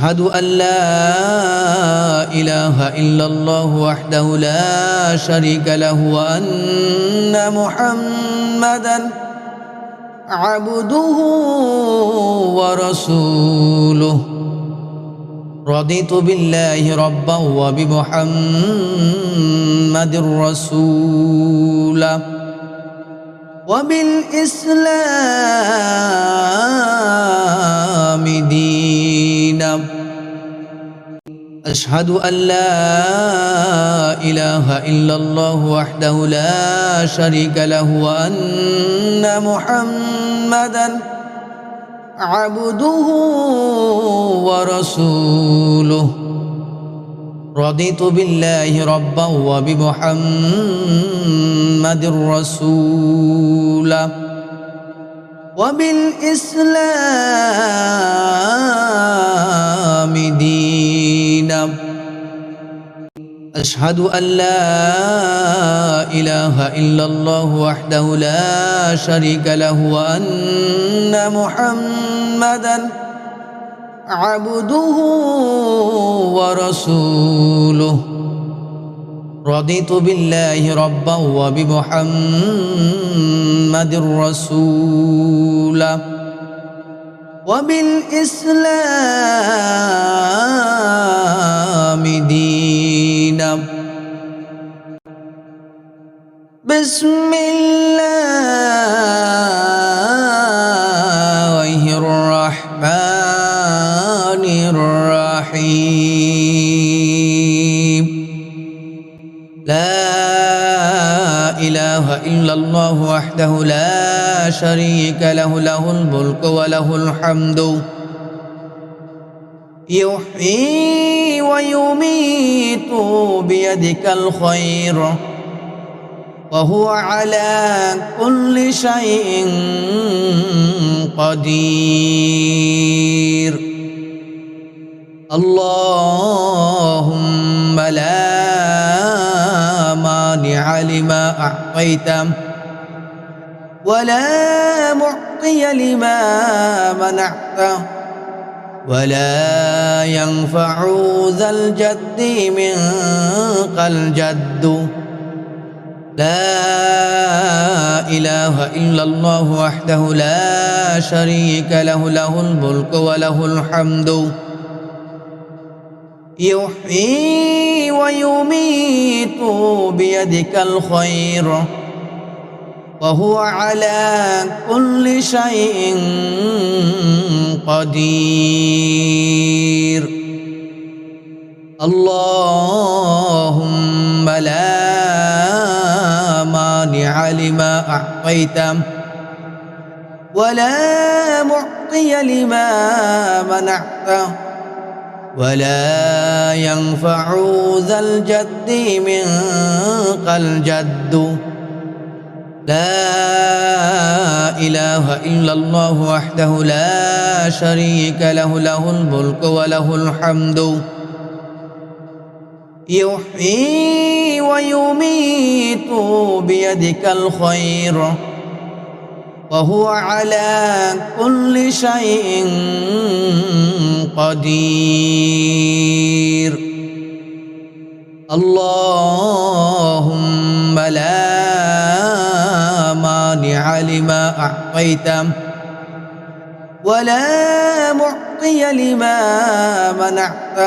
أشهد أن لا إله إلا الله وحده لا شريك له وأن محمدا عبده ورسوله. رضيت بالله ربا وبمحمد رسولا وبالإسلام أشهد أن لا إله إلا الله وحده لا شريك له وأن محمدا عبده ورسوله. رضيت بالله ربا وبمحمد رسولا. وبالإسلام دينا. أشهد أن لا إله إلا الله وحده لا شريك له وأن محمدا عبده ورسوله. رضيت بالله ربا وبمحمد رسولا وبالإسلام دينا. بسم الله. إلا الله وحده لا شريك له له الملك وله الحمد. يحيي ويميت بيدك الخير وهو على كل شيء قدير. اللهم لا مانع لما أعطيت. ولا معطي لما منعت. ولا ينفع ذا الجد منك الجد لا إله إلا الله وحده لا شريك له له الملك وله الحمد. يحيي ويميت بيدك الخير وهو على كل شيء قدير. اللهم لا مانع لما أعطيت ولا معطي لما منعت. ولا ينفع ذا الجد منك الجد لا إله إلا الله وحده لا شريك له له الملك وله الحمد. يحيي ويميت بيدك الخير وهو على كل شيء قدير. اللهم لا مانع لما أعطيت ولا معطي لما منعت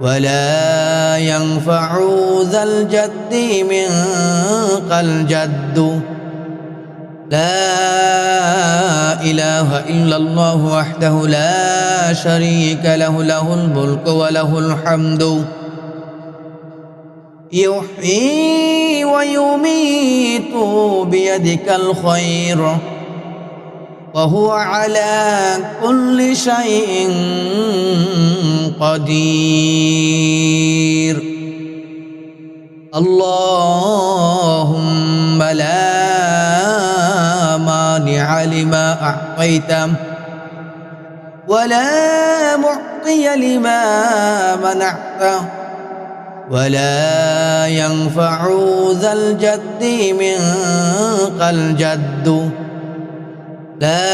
ولا ينفع ذا الجد منك الجد. لا إله إلا الله وحده لا شريك له له الملك وله الحمد. يحيي ويميت بيدك الخير وهو على كل شيء قدير. اللهم لا لما أعطيت. ولا معطي لما منعت. ولا ينفع ذا الجد منك الجد. لا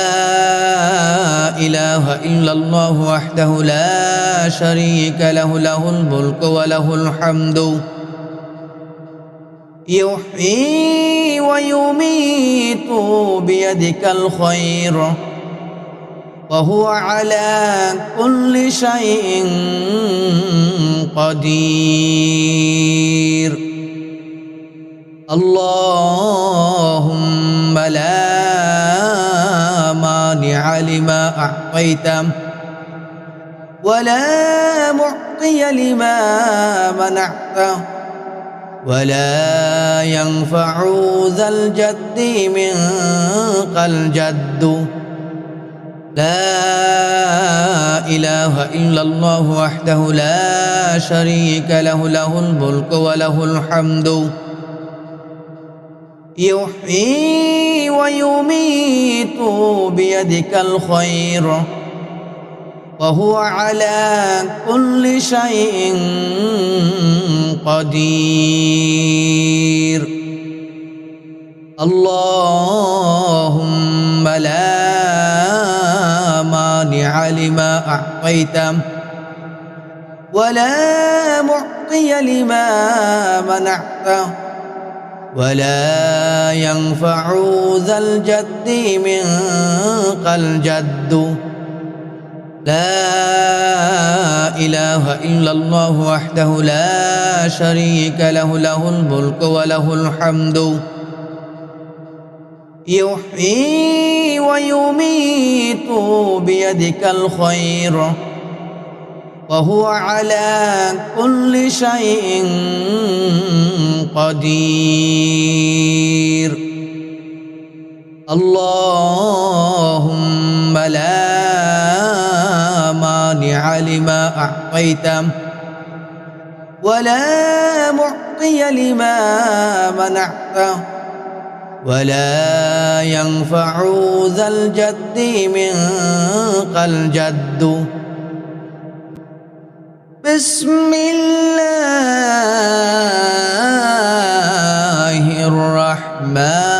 إله إلا الله وحده لا شريك له له الملك وله الحمد. يحيي ويميت بيدك الخير وهو على كل شيء قدير. اللهم لا مانع لما أعطيت ولا معطي لما منعت. ولا ينفع ذا الجد منك الجد لا إله إلا الله وحده لا شريك له له الملك وله الحمد. يحيي ويميت بيدك الخير وهو على كل شيء قدير. اللهم لا مانع لما أعطيت ولا معطي لما منعت ولا ينفع ذا الجد منك الجد. لا إله إلا الله وحده لا شريك له له الملك وله الحمد. يحيي ويميت بيدك الخير وهو على كل شيء قدير. اللهم لا مانع لما أعطيت. ولا معطي لما منعت. ولا ينفع ذا الجد منك الجد. بسم الله الرحمن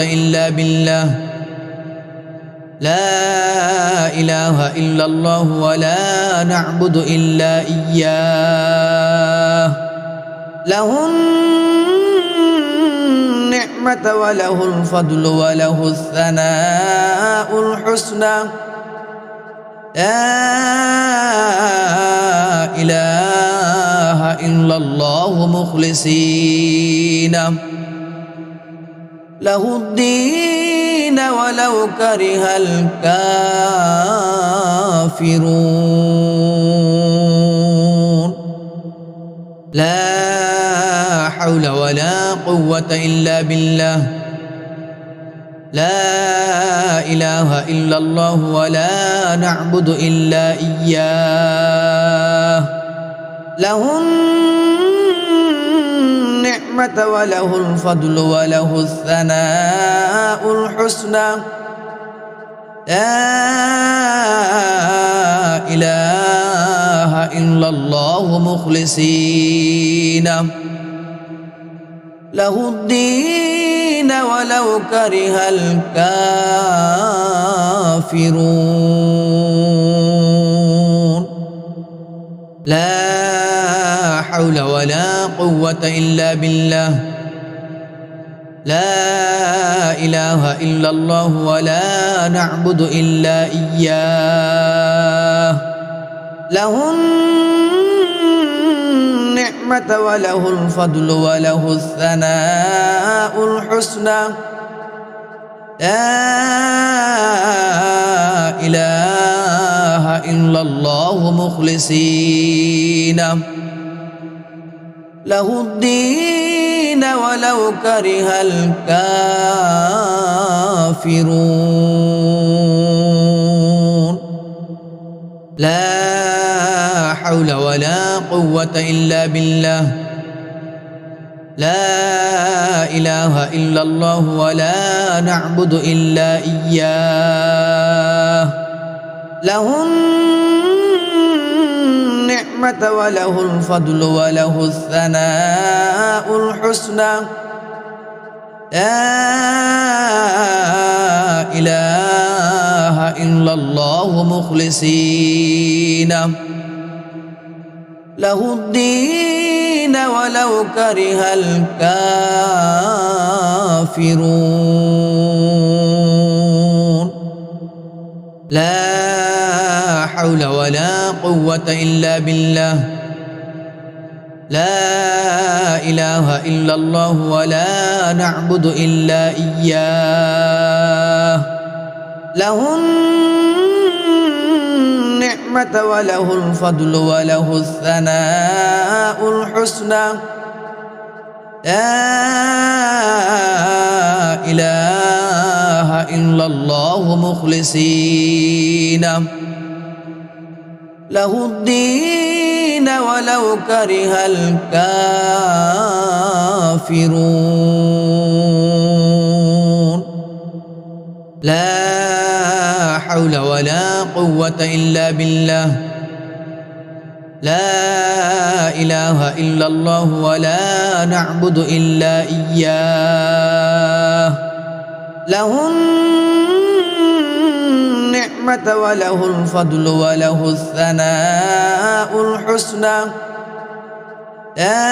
إلا بالله. لا إله إلا الله ولا نعبد إلا إياه. له النعمة وله الفضل وله الثناء الحسنى. لا إله إلا الله مخلصين. له الدين ولو كره الكافرون. لا حول ولا قوة إلا بالله. لا إله إلا الله ولا نعبد إلا إياه. له النعمة وله الفضل وله الثناء الحسنى. لا إله إلا الله مخلصين. له الدين ولو كره الكافرون. لا حول ولا قوة إلا بالله. لا إله إلا الله ولا نعبد إلا إياه. له النعمة وله الفضل وله الثناء الحسنى. لا إله إلا الله مخلصين. له الدين ولو كره الكافرون. لا حول ولا قوة إلا بالله. لا إله إلا الله ولا نعبد إلا إياه. له النعمة وله الفضل وله الثناء الحسنى. لا إله إلا الله مخلصين. له الدين ولو كره الكافرون. لا حول ولا قوة إلا بالله. لا إله إلا الله ولا نعبد إلا إياه. له النعمة وله الفضل وله الثناء الحسنى. لا إله إلا الله مخلصين. له الدين ولو كره الكافرون. لا حول ولا قوة إلا بالله. لا إله إلا الله ولا نعبد إلا إياه. له النعمة وله الفضل وله الثناء الحسنى. لا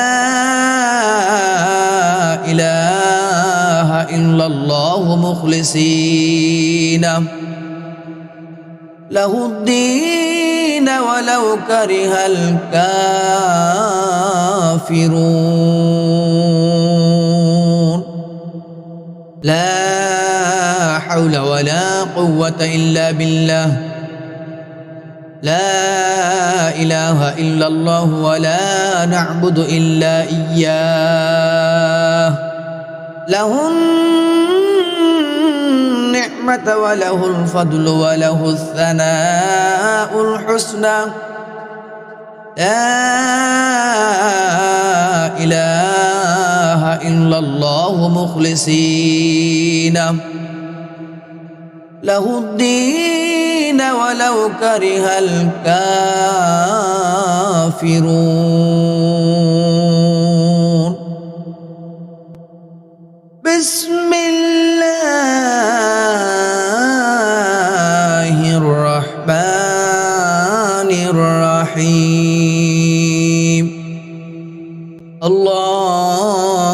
إله إلا الله مخلصين. له الدين ولو كره الكافرون. لا حول ولا قوة إلا بالله. لا إله إلا الله ولا نعبد إلا إياه. له النعمة وله الفضل وله الثناء الحسنى. لا إله إلا الله مخلصين. له الدين ولو كره الكافرون. بسم الله الرحمن الرحيم. اللهم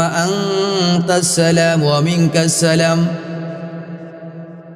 أنت السلام ومنك السلام.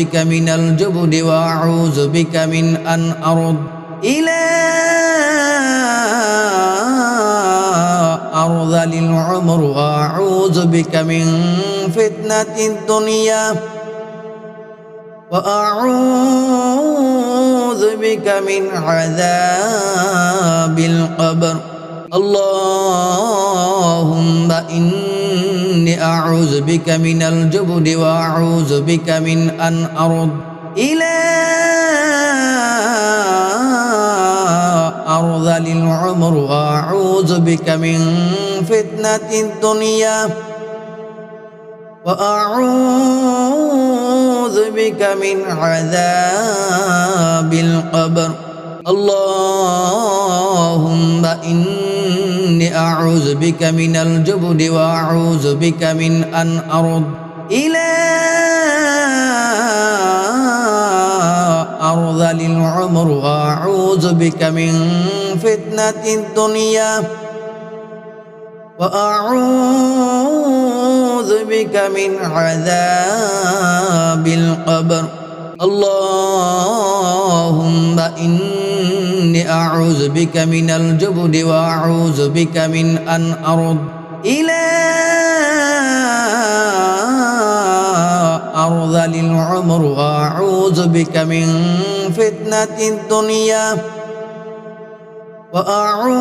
بك من الجبن وأعوذ بك من أن أرد إلى أرذل العمر وأعوذ بك من فتنة الدنيا وأعوذ بك من عذاب القبر. اللهم إني أعوذ بك من الجبن وأعوذ بك من أن أرد إلى أرذل العمر وأعوذ بك من فتنة الدنيا وأعوذ بك من عذاب القبر. اللهم إني أعوذ بك من الجبن وأعوذ بك من أن أرد إلى أرذل العمر وأعوذ بك من فتنة الدنيا وأعوذ بك من عذاب القبر. اللهم إني أعوذ بك من الجبن وأعوذ بك من أن أرد إلى أرذل العمر وأعوذ بك من فتنة الدنيا وأعوذ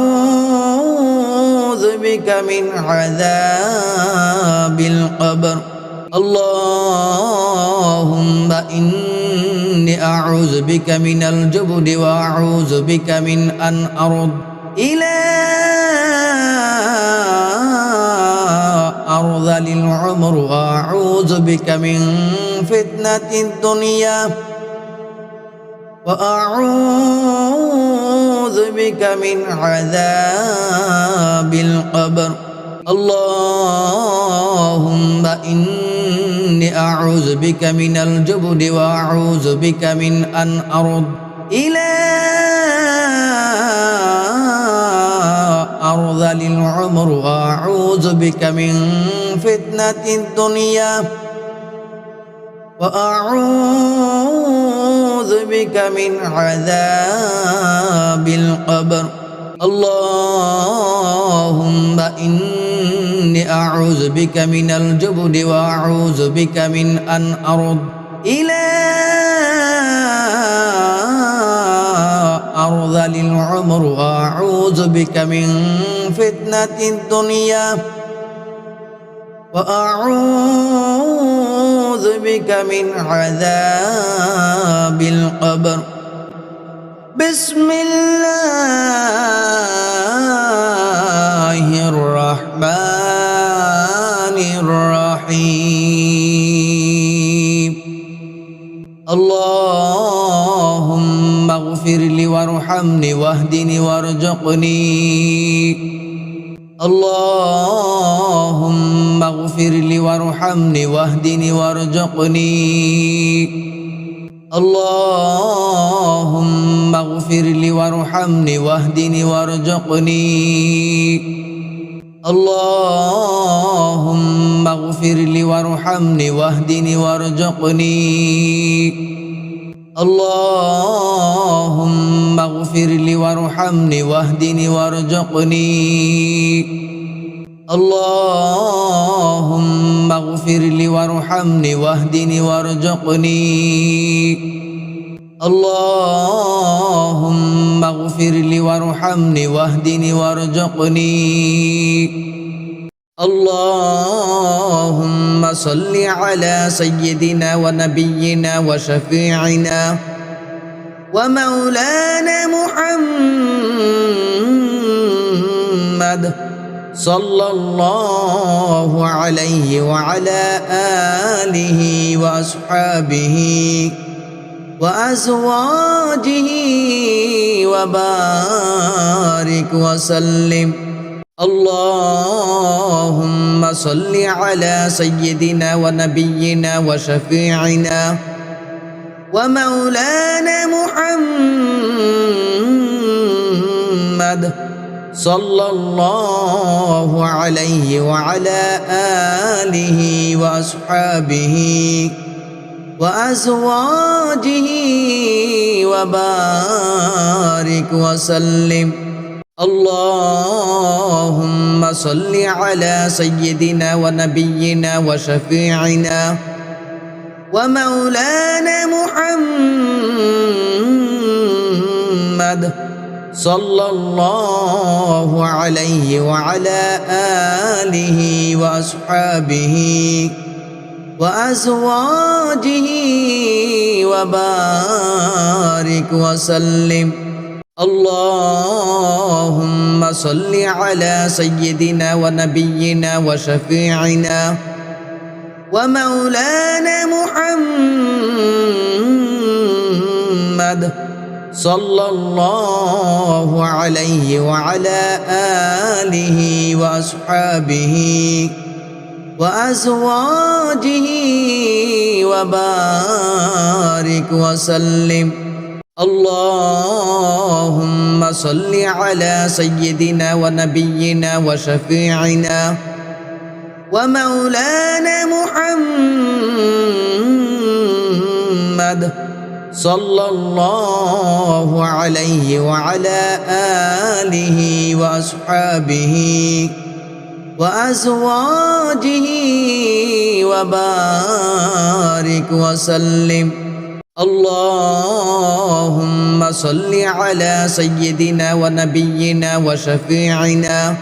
بك من عذاب القبر. اللهم إني أعوذ بك من الجبن وأعوذ بك من أن أرد إلى أرذل العمر وأعوذ بك من فتنة الدنيا وأعوذ بك من عذاب القبر. اللهم إني أعوذ بك من الجبن وأعوذ بك من أن أرد إلى أرذل العمر وأعوذ بك من فتنة الدنيا وأعوذ بك من عذاب القبر. اللهم إني أعوذ بك من الجبن وأعوذ بك من أن أرد إلى أرذل العمر وأعوذ بك من فتنة الدنيا وأعوذ بك من عذاب القبر. بسم الله الرحمن الرحيم اللهم اغفر لي وارحمني واهدني وارزقني اللهم اغفر لي وارحمني واهدني وارزقني اللهم اغفر لي وارحمني واهدني وارزقني اللهم اغفر لي وارحمني واهدني وارزقني. اللهم اغفر لي وارحمني واهدني وارزقني. اللهم اغفر لي وارحمني واهدني وارزقني. اللهم اغفر لي وارحمني واهدني وارزقني. اللهم صل على سيدنا ونبينا وشفيعنا ومولانا محمد صلى الله عليه وعلى آله وأصحابه. وأزواجه وبارك وسلم. اللهم صل على سيدنا ونبينا وشفيعنا ومولانا محمد صلى الله عليه وعلى آله وأصحابه. وأزواجه وبارك وسلم. اللهم صل على سيدنا ونبينا وشفيعنا ومولانا محمد صلى الله عليه وعلى آله وأصحابه. وأزواجه وبارك وسلم. اللهم صل على سيدنا ونبينا وشفيعنا ومولانا محمد صلى الله عليه وعلى آله وأصحابه. وأزواجه وبارك وسلم. اللهم صل على سيدنا ونبينا وشفيعنا ومولانا محمد صلى الله عليه وعلى آله وأصحابه. وأزواجه وبارك وسلم. اللهم صل على سيدنا ونبينا وشفيعنا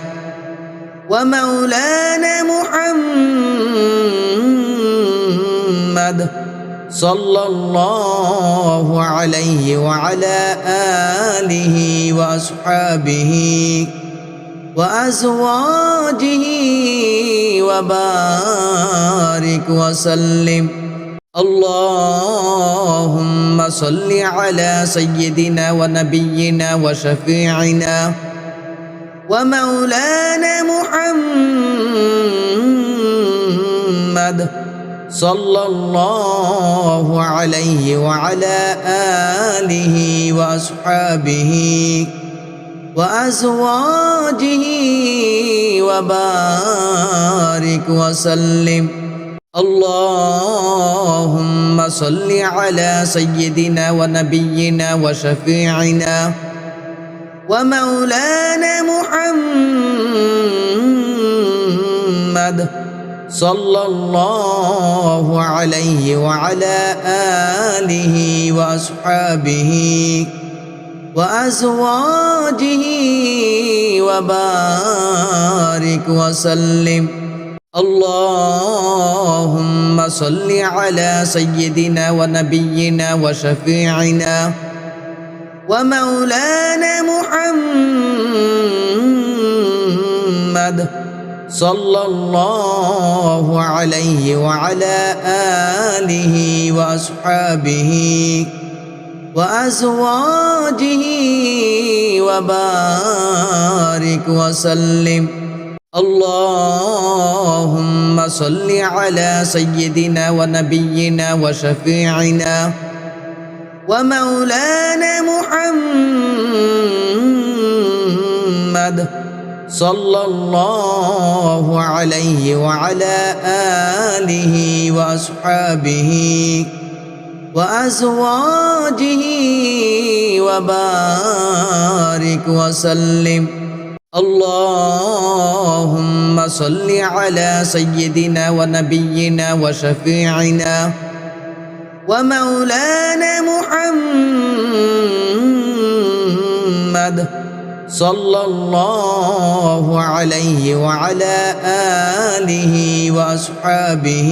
ومولانا محمد صلى الله عليه وعلى آله وأصحابه وأزواجه وبارك وسلم. اللهم صل على سيدنا ونبينا وشفيعنا ومولانا محمد صلى الله عليه وعلى آله وأصحابه وأزواجه وبارك وسلم. اللهم صل على سيدنا ونبينا وشفيعنا ومولانا محمد صلى الله عليه وعلى آله وأصحابه. وأزواجه وبارك وسلم. اللهم صل على سيدنا ونبينا وشفيعنا ومولانا محمد صلى الله عليه وعلى آله وأصحابه. وأزواجه وبارك وسلم. اللهم صل على سيدنا ونبينا وشفيعنا ومولانا محمد صلى الله عليه وعلى آله وأصحابه وأزواجه وبارك وسلم. اللهم صل على سيدنا ونبينا وشفيعنا ومولانا محمد صلى الله عليه وعلى آله وأصحابه.